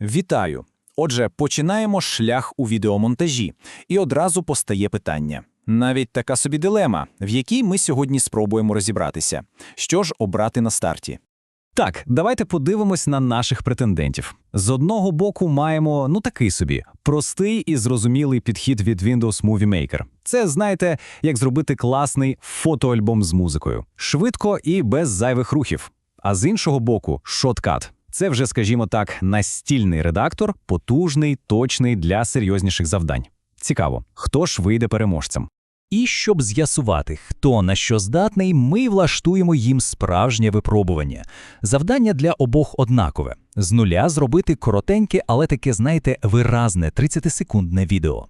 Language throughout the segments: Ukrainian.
Вітаю! Отже, починаємо шлях у відеомонтажі, і одразу постає питання. Навіть така собі дилема, в якій ми сьогодні спробуємо розібратися. Що ж обрати на старті? Так, давайте подивимось на наших претендентів. З одного боку маємо, ну такий собі, простий і зрозумілий підхід від Windows Movie Maker. Це, знаєте, як зробити класний фотоальбом з музикою. Швидко і без зайвих рухів. А з іншого боку, Shotcut. Це вже, скажімо так, настільний редактор, потужний, точний для серйозніших завдань. Цікаво, хто ж вийде переможцем? І щоб з'ясувати, хто на що здатний, ми влаштуємо їм справжнє випробування. Завдання для обох однакове – з нуля зробити коротеньке, але таке, знаєте, виразне 30-секундне відео.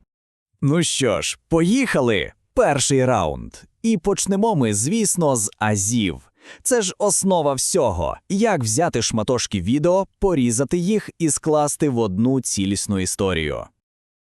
Ну що ж, поїхали! Перший раунд. І почнемо ми, звісно, з азів. Це ж основа всього. Як взяти шматочки відео, порізати їх і скласти в одну цілісну історію.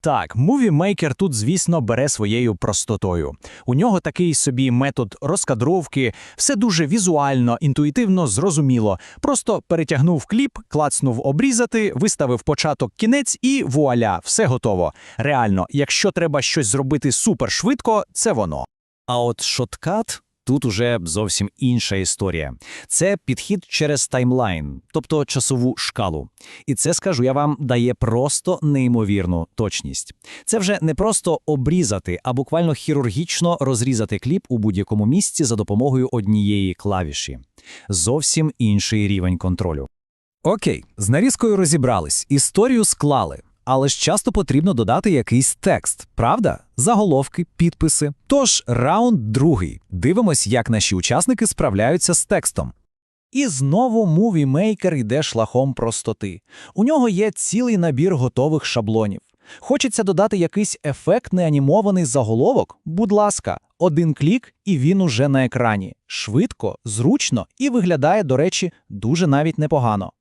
Так, Maker тут, звісно, бере своєю простотою. У нього такий собі метод розкадровки, все дуже візуально, інтуїтивно, зрозуміло. Просто перетягнув кліп, клацнув обрізати, виставив початок кінець і вуаля, все готово. Реально, якщо треба щось зробити супер швидко, це воно. А от шоткат тут уже зовсім інша історія. Це підхід через таймлайн, тобто часову шкалу. І це, скажу я вам, дає просто неймовірну точність. Це вже не просто обрізати, а буквально хірургічно розрізати кліп у будь-якому місці за допомогою однієї клавіші. Зовсім інший рівень контролю. Окей, з нарізкою розібрались, історію склали. Але ж часто потрібно додати якийсь текст, правда? Заголовки, підписи. Тож раунд другий. Дивимось, як наші учасники справляються з текстом. І знову Maker йде шлахом простоти. У нього є цілий набір готових шаблонів. Хочеться додати якийсь ефектний анімований заголовок? Будь ласка, один клік, і він уже на екрані. Швидко, зручно і виглядає, до речі, дуже навіть непогано.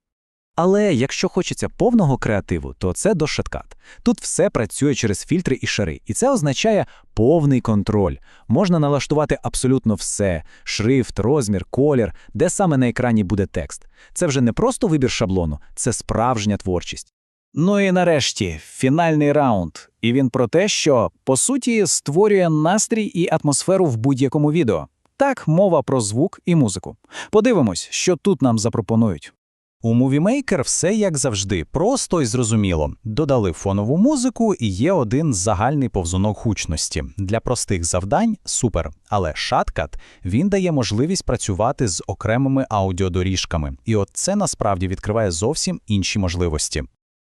Але якщо хочеться повного креативу, то це до Shotcut. Тут все працює через фільтри і шари, і це означає повний контроль. Можна налаштувати абсолютно все: шрифт, розмір, колір, де саме на екрані буде текст. Це вже не просто вибір шаблону, це справжня творчість. Ну і нарешті фінальний раунд. І він про те, що по суті створює настрій і атмосферу в будь-якому відео. Так, мова про звук і музику. Подивимось, що тут нам запропонують. У Maker все як завжди, просто і зрозуміло. Додали фонову музику і є один загальний повзунок гучності. Для простих завдань супер. Але Shotcut, він дає можливість працювати з окремими аудіодоріжками. І от це насправді відкриває зовсім інші можливості.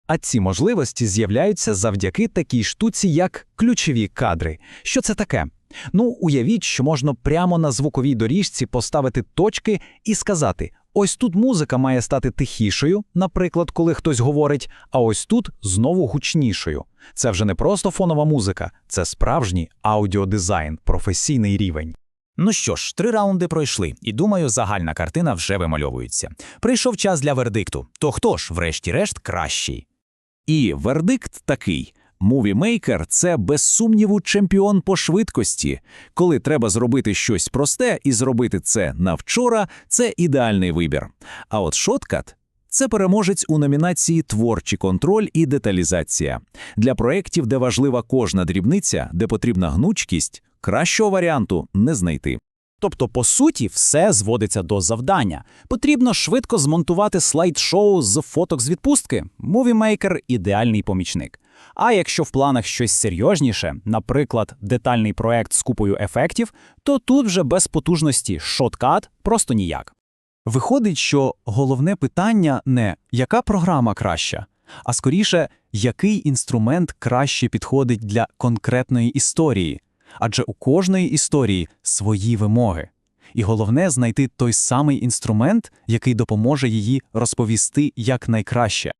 А ці можливості з'являються завдяки такій штуці, як ключові кадри. Що це таке? Ну, уявіть, що можна прямо на звуковій доріжці поставити точки і сказати: ось тут музика має стати тихішою, наприклад, коли хтось говорить, а ось тут знову гучнішою. Це вже не просто фонова музика, це справжній аудіодизайн, професійний рівень. Ну що ж, три раунди пройшли, і думаю, загальна картина вже вимальовується. Прийшов час для вердикту. То хто ж, врешті-решт, кращий? І вердикт такий. Maker – це без сумніву чемпіон по швидкості. Коли треба зробити щось просте і зробити це на вчора, це ідеальний вибір. А от Shotcut – це переможець у номінації Творчий контроль і деталізація. Для проєктів, де важлива кожна дрібниця, де потрібна гнучкість, кращого варіанту не знайти. Тобто, по суті, все зводиться до завдання. Потрібно швидко змонтувати слайд-шоу з фоток з відпустки. Maker – ідеальний помічник. А якщо в планах щось серйозніше, наприклад, детальний проект з купою ефектів, то тут вже без потужності Shotcut просто ніяк. Виходить, що головне питання не яка програма краща, а скоріше, який інструмент краще підходить для конкретної історії. Адже у кожної історії свої вимоги. І головне знайти той самий інструмент, який допоможе її розповісти якнайкраще.